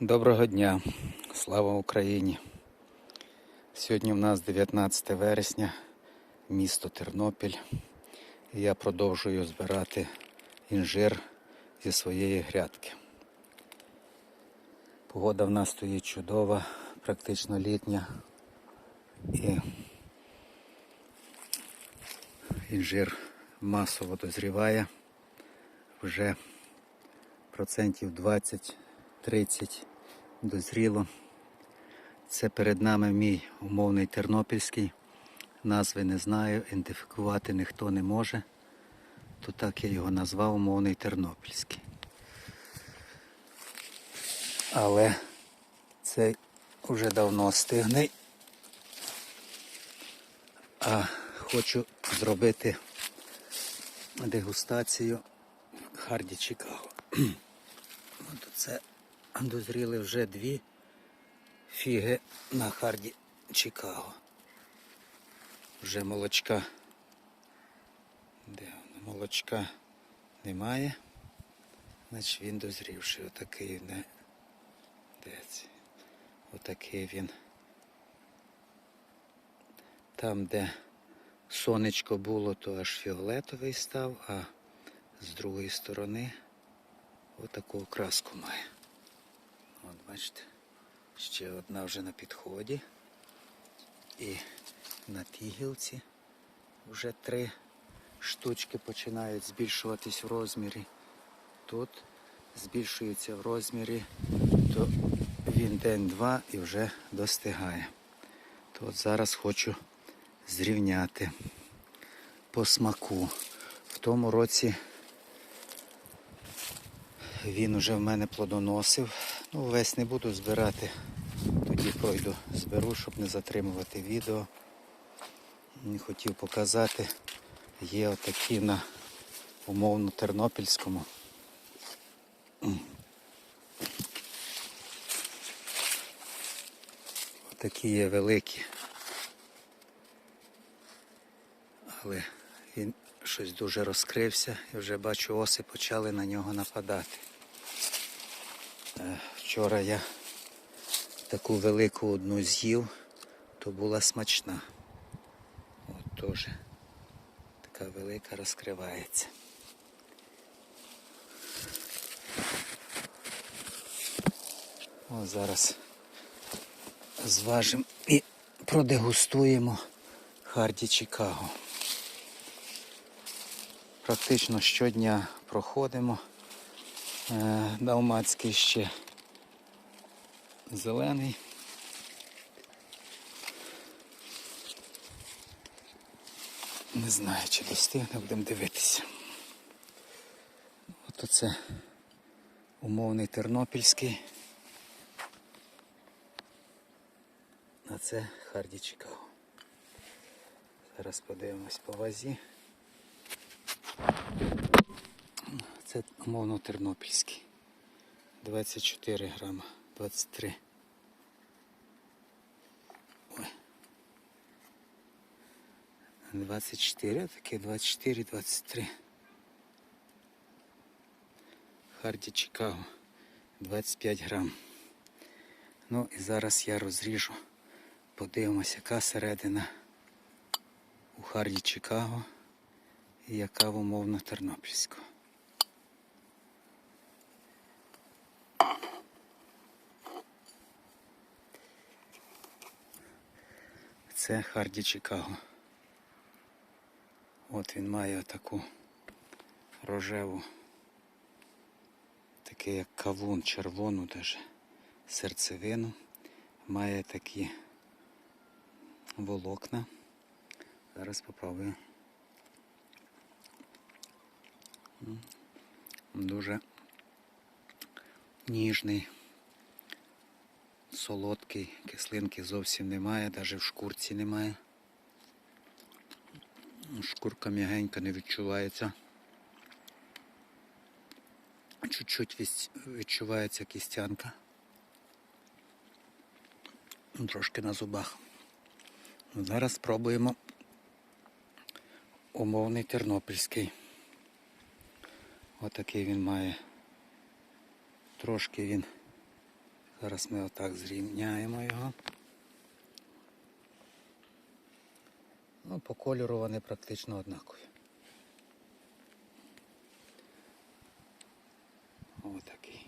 Доброго дня, слава Україні! Сьогодні в нас 19 вересня, місто Тернопіль. Я продовжую збирати інжир зі своєї грядки. Погода в нас стоїть чудова, практично літня. І інжир масово дозріває. Вже процентів 20-30 дозріло. Це перед нами мій умовний тернопільський. Назви не знаю, ідентифікувати ніхто не може. То так я його назвав умовний тернопільський. Але цей вже давно стигний. А хочу зробити дегустацію Харді Чикаго. От це дозріли вже дві фіги на Харді Чикаго. Вже молочка. Де воно? Молочка немає. Значить він дозрівший. Отакий не. Де це? Отакий він. Там, де сонечко було, то аж фіолетовий став, а з другої сторони отаку окраску має. От бачите, ще одна вже на підході. І на тій гілці вже три штучки починають збільшуватись в розмірі. Тут збільшується в розмірі, то він день-два і вже достигає. То от зараз хочу зрівняти по смаку. В тому році він уже в мене плодоносив. Ну, весь не буду збирати. Тоді пройду зберу, щоб не затримувати відео. Хотів показати. Є отакі на умовно тернопільському. Отакі є великі. Але він щось дуже розкрився і вже бачу оси почали на нього нападати. Вчора я таку велику одну з'їв, то була смачна. От теж така велика розкривається. О, зараз зважимо і продегустуємо Харді Чикаго. Практично щодня проходимо. Е, Далмацький ще зелений. Не знаю, чи достигне, будемо дивитися. От оце умовний тернопільський. А це Харді Чикаго. Зараз подивимось по вазі. Це умовно тернопільський. 24 грама, 23. Ой. 24, таке 24, 23. Харді Чикаго 25 грам. Ну і зараз я розріжу. Подивимося, яка середина у Харді Чикаго і яка в умовно Тернопільського. Це Харді Чикаго. От він має таку рожеву, таке як кавун, червону даже серцевину. Має такі волокна. Зараз попробую. Дуже ніжний, солодкий, кислинки зовсім немає, навіть в шкурці немає. Шкурка м'ягенька не відчувається. Чуть-чуть відчувається кістянка. Трошки на зубах. Зараз спробуємо умовний тернопільський. Отакий він має. Трошки він Зараз ми отак зрівняємо його. Ну, по кольору вони практично однакові. Отакий.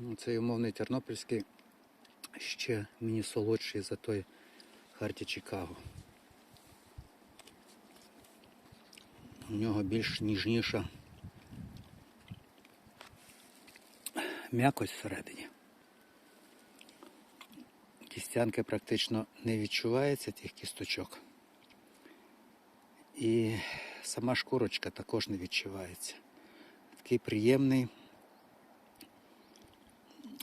Ну, Цей умовний тернопільський ще мені солодший за той Харті Чикаго. У нього більш ніжніша м'якость всередині. Кістянки практично не відчувається тих кісточок. І сама шкурочка також не відчувається. Такий приємний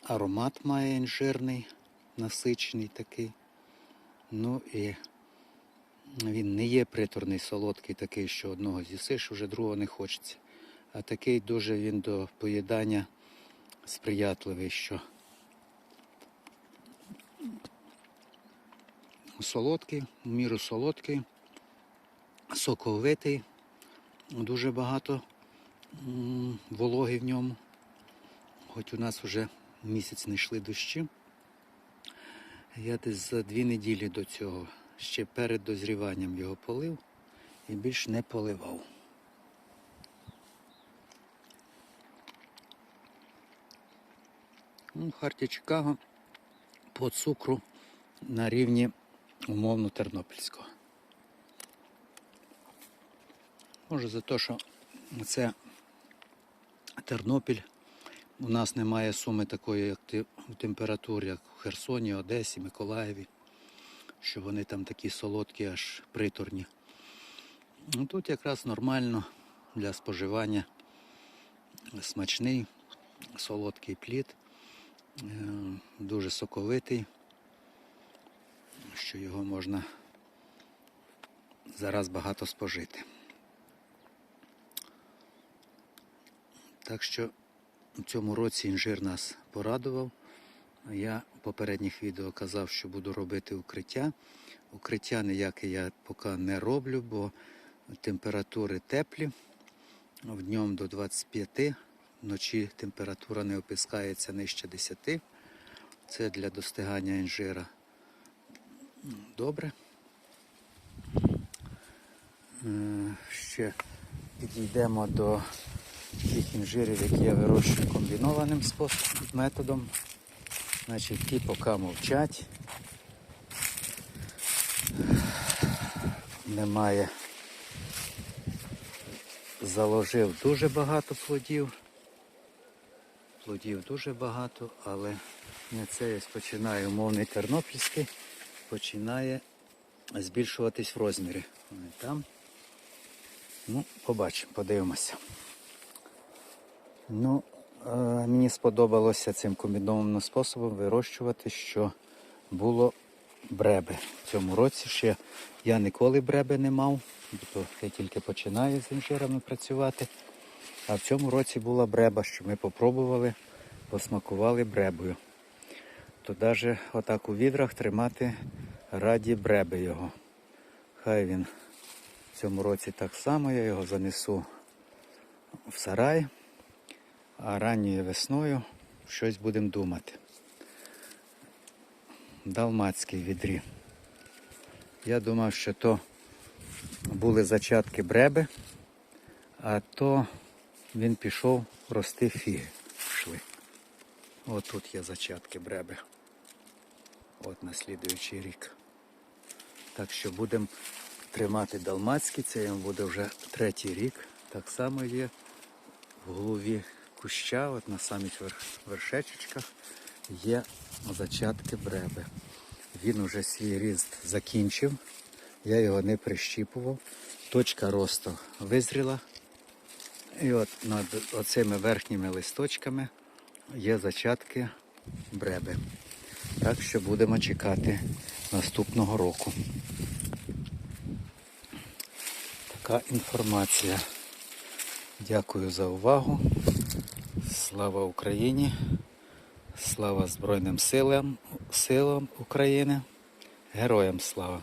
аромат має інжирний, насичений такий. Ну і він не є приторний, солодкий, такий, що одного з'їсиш, вже другого не хочеться. А такий дуже він до поїдання сприятливий, що солодкий, в міру солодкий, соковитий, дуже багато вологи в ньому. Хоч у нас вже місяць не йшли дощі. Я десь за дві неділі до цього ще перед дозріванням його полив і більш не поливав. Ну, Харті Чикаго по цукру на рівні умовно Тернопільського. Може за те, що це Тернопіль, у нас немає суми такої як те- температури, як у Херсоні, Одесі, Миколаєві, що вони там такі солодкі, аж приторні. Ну, тут якраз нормально для споживання смачний, солодкий плід, е, дуже соковитий, що його можна зараз багато спожити. Так що у цьому році інжир нас порадував. Я в попередніх відео казав, що буду робити укриття. Укриття ніяке я поки не роблю, бо температури теплі. В днем до 25, вночі температура не опускається нижче 10. Це для достигання інжира добре. Е, Ще підійдемо до тих інжирів, які я вирощую комбінованим способом, методом. Значить, ті поки мовчать. Немає. Заложив дуже багато плодів. Плодів дуже багато, але не це я починаю умовний тернопільський, починає збільшуватись в розмірі. Вони там. Ну, побачимо, подивимося. Ну, мені сподобалося цим комбінованим способом вирощувати, що було бреби. В цьому році ще я ніколи бреби не мав, бо я тільки починаю з інжирами працювати. А в цьому році була бреба, що ми попробували, посмакували бребою. То навіть отак у відрах тримати раді бреби його. Хай він в цьому році так само, я його занесу в сарай, а ранньою весною щось будемо думати. Далмацький відрі. Я думав, що то були зачатки бреби, а то він пішов рости фіги. Пішли. От тут є зачатки бреби. От на слідуючий рік. Так що будемо тримати далмацький, це йому буде вже третій рік. Так само є в голові куща, от на самих вершечечках є зачатки бреби. Він уже свій ріст закінчив. Я його не прищіпував. Точка росту визріла. І от над оцими верхніми листочками є зачатки бреби. Так що будемо чекати наступного року. Така інформація. Дякую за увагу. Слава Україні! Слава Збройним силам, силам України! Героям слава!